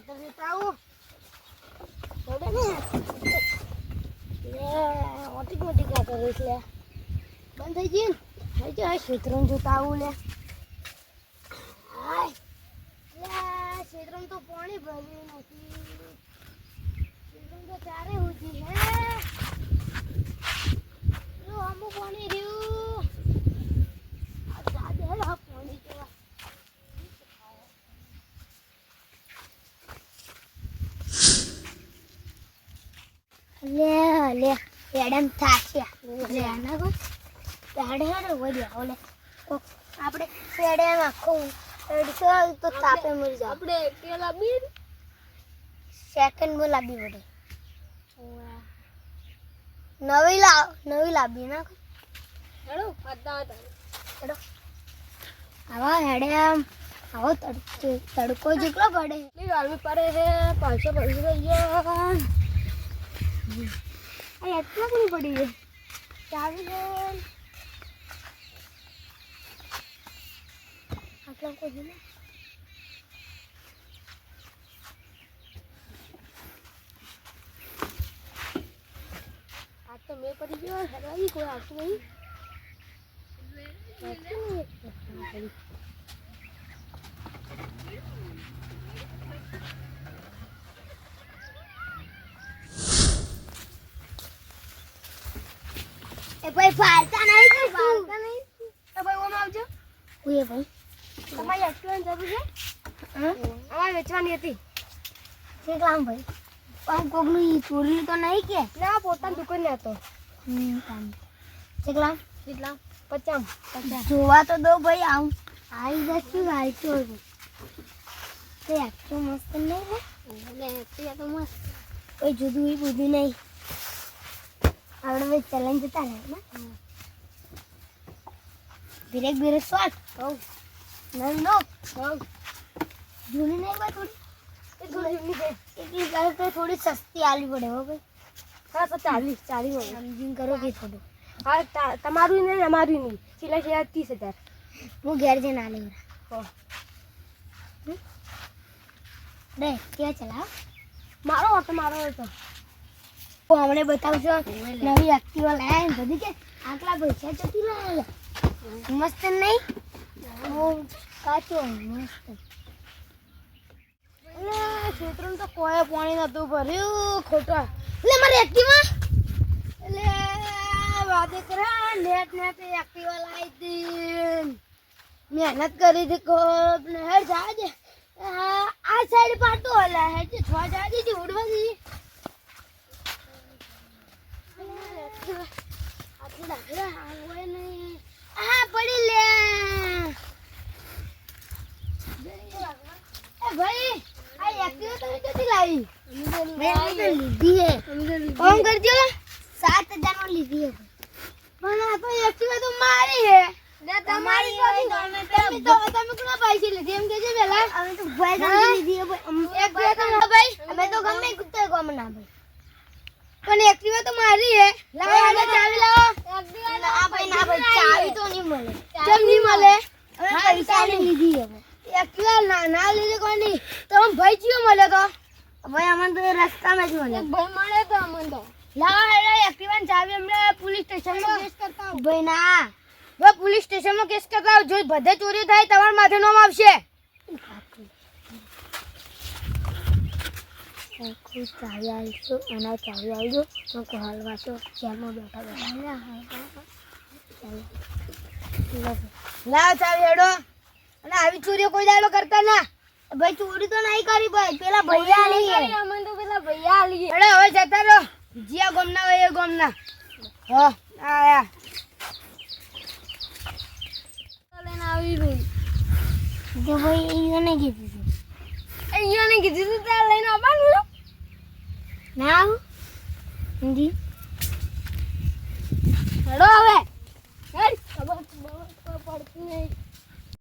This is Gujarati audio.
ખેતર જતા આવું પડે ને મોટી મોટી કાંટો એટલે બંધ થઈ ગઈ ને હજુ આ ક્ષેત્રમ જોતા આવું લે. ક્ષેત્રમ તો પાણી ભર્યું નથી લે લે એડમ થાશે. લે આના કો પેડે હેડે વળ્યા ઓલે આપણે પેડે આખું અડસો તો તાપે મરી જાય આપણે પેલા બી સેકન્ડમાં લાવી પડે નવી લાવ નવી લાવી ના હેડો હેડો. આવા હેડે આમ. આવો તડકો તડકો જેટલો પડે. ગરમી પડે છે પાંચસો પડી ગયો. આ એટલા પણ પડી ગઈ ચાવી દે આટલા કોઈ ને આ તો મેં પડી ગયો હરવાઈ કોઈ આવતું નહીં. એ ભાઈ ફાલતા નહીં કે ફાલતા નહીં તો ભાઈ ઓમ આવજો. ઓય ભાઈ. તમારી એક્ટિવાની જરૂર છે? અમારે વેચવાની હતી. કેટલામ ભાઈ? આમ કોકનું ચોરી તો નહીં કે? ના પોતાની દુકાન ને હતો કેટલા? કેટલા? પચામ જોવા તો દો ભાઈ આવું આવી જશું હાલતો તે એકસો મસ્ત નહીં હે? એટલે તો મસ્ત. કોઈ જુદું એ બધું નહીં. આપણે ભાઈ ચલન જતા ને બ્રેક બ્રેક શોટ હવ નવી નો જૂની નહીં થોડી છે એટલી ગાડી તો થોડી સસ્તી આલવી પડે હો ભાઈ હા તો ચાલીસ ચાલીસ હોય સમજીને કરો કે થોડું હા તમારું નહીં અમારું નહીં છેલ્લા સિલાઈ ત્રીસ હજાર હું ઘેર જઈને આલી હો રે કેવા ચલાવ મારો હતો મારો હતો હમણે બતાવશો નવી એક્ટિવા લાયા ને બધી કે આટલા પૈસા જતી લાયા મસ્ત નહીં કાચો મસ્ત. એક્ટિવા એટલે હતી મહેનત કરી હતી ખૂબ ને. હેડ જાજે આ સાઈડ પાટો હલા હેડ છ જાજે જી ઉડવા દી આટલું ડાકડા હોય નહીં આ પડી લે એ ભાઈ આ એક્ટિવા તમે લાવી મેં તો લીધી હે. ફોન કરજો. સાત હજારમાં લીધી હે. પણ આ તો એક્ટિવા તો મારી હે. તમારી તમે તો તમે કોના પૈસા લીધી? એમ કેજો પેલા. અમે તો ભાઈ તમને લીધી હે એક્ટિવા તો ના ભાઈ. અમે તો ગમે કુત્તે ગમ ના ભાઈ. પણ એક્ટિવા તો મારી હે. લાવો આને ચાવી લાવો. ના ભાઈ ના ભાઈ ચાવી તો નહીં મળે. કેમ નહીં મળે? અમે પૈસા લીધી હે. એક્ટિવા ના ના લીધી કોની નહીં. તો ભાઈ જીઓ મળે તો? ભાઈ અમને તો રસ્તામાં જ મળે ભાઈ મળે તો અમને તો. લાવો હેડો એક્ટિવા ચાવી અમને પોલીસ સ્ટેશનમાં કેસ કરતા ભાઈ ના. હવે પોલીસ સ્ટેશનમાં કેસ કરતા. જો બધે ચોરી થાય તમારા માથે નામ આવશે. ચાવી આવીશું અને ચાવી આવજો તો હલવા તો ચેરમાં બેઠા બેઠા. લાવ ચાવી હેડો. અને આવી ચોરીઓ કોઈ દાડો કરતા ના. ભાઈ ચોરી તો નહીં કરી ભાઈ. પેલા ભૈયા આલી અમને તો પેલા ભૈયા આલી અરે હવે જતા રહો. જ્યાં ગમના હોય એ ગમના. હા આયા. લઈને આવી રહ્યું જો ભાઈ અહીંયાને કીધું હતું અહીંયાને કીધું હતું ત્યાં લઈને આવવાનું ના આવું. જી હેડો હવે. હેડ. ખબર ખબર પડતી નહીં.